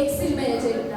Eksilmeyecek.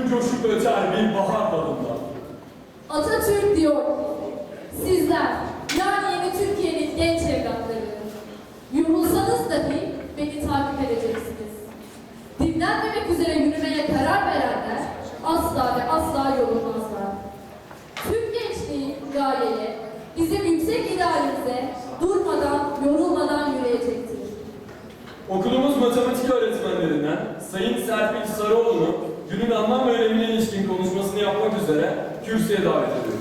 gül coşup öter bir bahar dalında. Atatürk diyor, sizler yani yeni Türkiye'nin genç evlatları. Yorulsanız dahi beni takip edeceksiniz. Dinlenmemek üzere yürümeye karar verenler asla ve asla yorulmazlar. Tüm gençliği gayeye, bizim yüksek idealimize durmadan, yorulmadan yürüyecektir. Okulumuz matematik öğretmenlerinden Sayın Serpil Sarıoğlu'nu günün anlam ve önemine ilişkin konuşmasını yapmak üzere kürsüye davet ediyorum.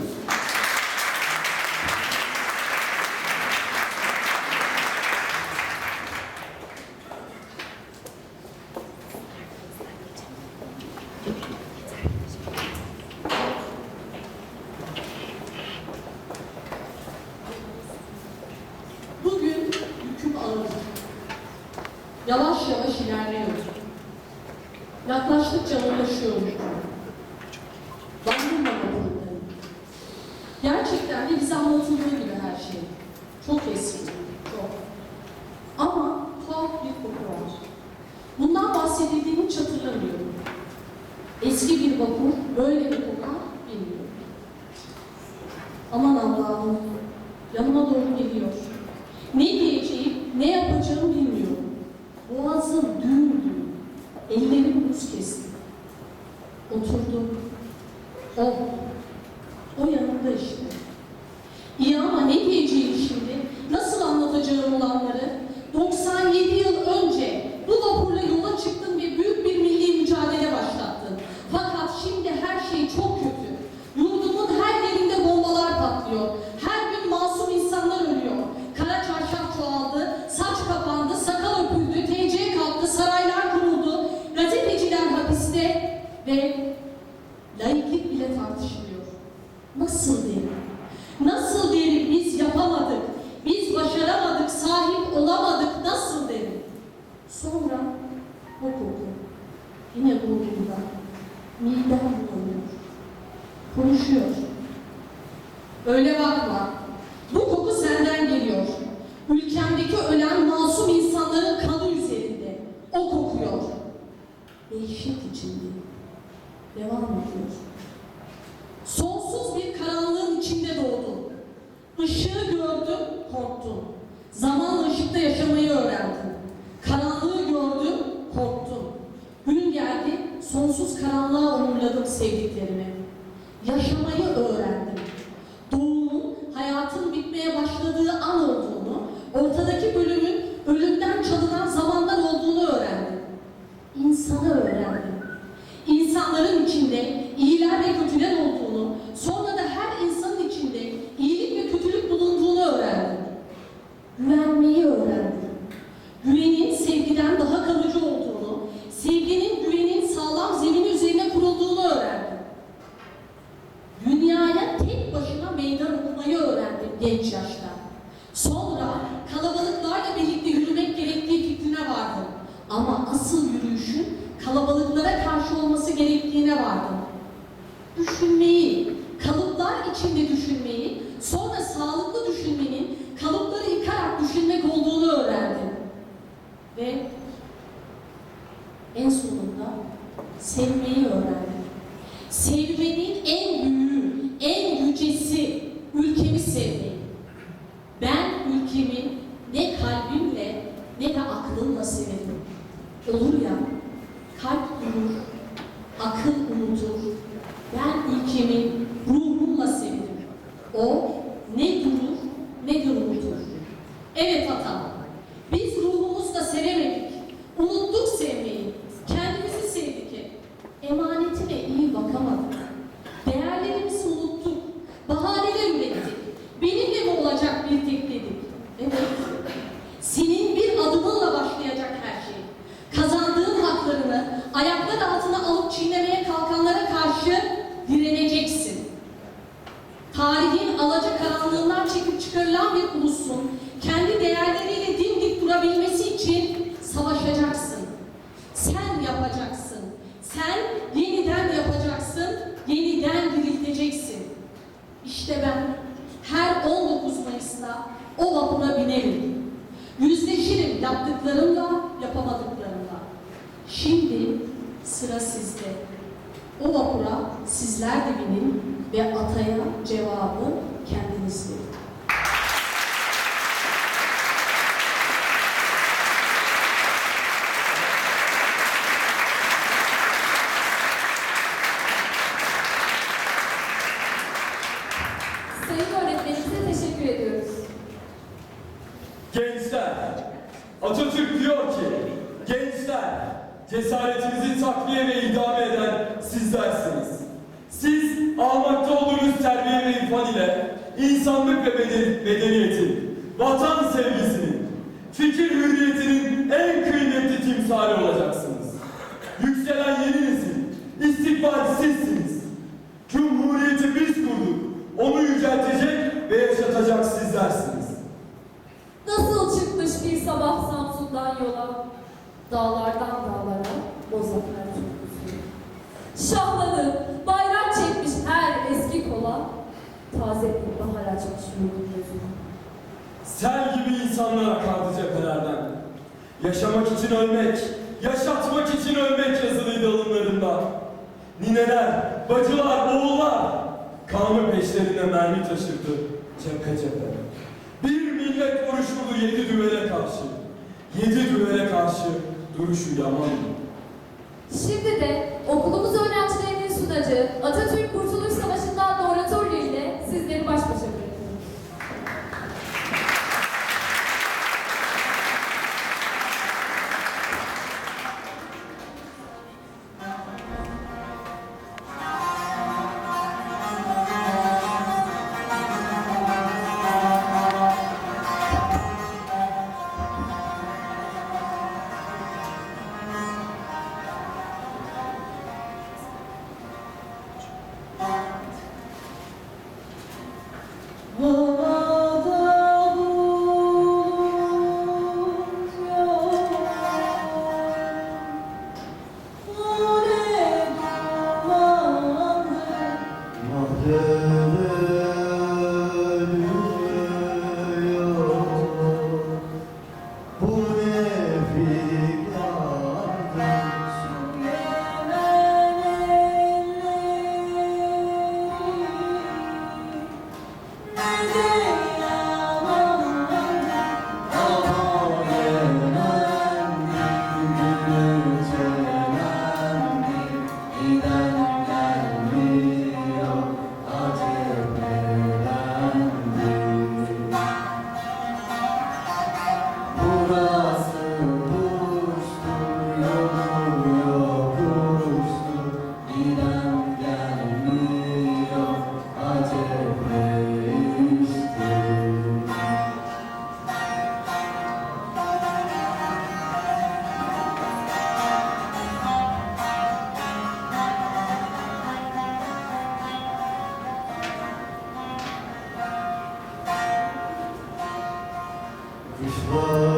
yaklaştıkça ulaşıyormuş. Varlığında bakımdan. Gerçekten de bize anlatıldığı gibi her şey. o Konuşuyor. Öyle bakma. Bu koku senden geliyor. Ülkemdeki ölen masum insanların kanı üzerinde. O kokuyor. Dehşet içinde. Devam ediyor. Sonsuz bir karanlığın içinde doğdun. Işığı gördün, korktun. Zamanla ışıkta yaşamayı öğrendin. Karanlığı gördün, korktun. Gün geldi, sonsuz karanlığa onurladım sevdiklerimi. Yaşamayı öğrendim. Doğumun, Aleluia. Tarihin alacakaranlığından çekip çıkarılan bir ulusun kendi değerleriyle dimdik durabilmesi için savaşacaksın. Sen yapacaksın. Sen yeniden yapacaksın, yeniden dirilteceksin. İşte ben her 19 Mayıs'ta o vapura binerim. Yüzleşirim yaptıklarımla, yapamadıklarımla. Şimdi sıra sizde. O vapura sizler de binin ve ataya cevabı kendiniz verin. Sayın öğretmenimize teşekkür ediyoruz. Gençler, Atatürk diyor ki, gençler, cesaretinizi takviye ve idame eden sizlersiniz. Siz almakta olduğunuz terbiye ve irfan ile insanlık ve medeniyetin, vatan sevgisinin, fikir hürriyetinin en kıymetli timsali olacaksınız. Yükselen yeni nesil, istikbal sizsiniz. Cumhuriyeti biz kurduk, onu yüceltecek ve yaşatacak sizlersiniz. Nasıl çıkmış bir sabah Samsun'dan yola, dağlardan dağlara, bozaklar. Şahlanıp Sel gibi insanlar akardı cephelerden. Yaşamak için ölmek, yaşatmak için ölmek yazılıydı alınlarında. Nineler, bacılar, oğullar kanı peşlerine mermi taşırdı cephe cephe. Bir millet vuruşurdu yedi düvele karşı. Yedi düvele karşı duruşu yamandı. Şimdi de okulumuz öğrencilerinin sunacağı Atatürk Kurtuluş Krishna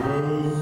Rose.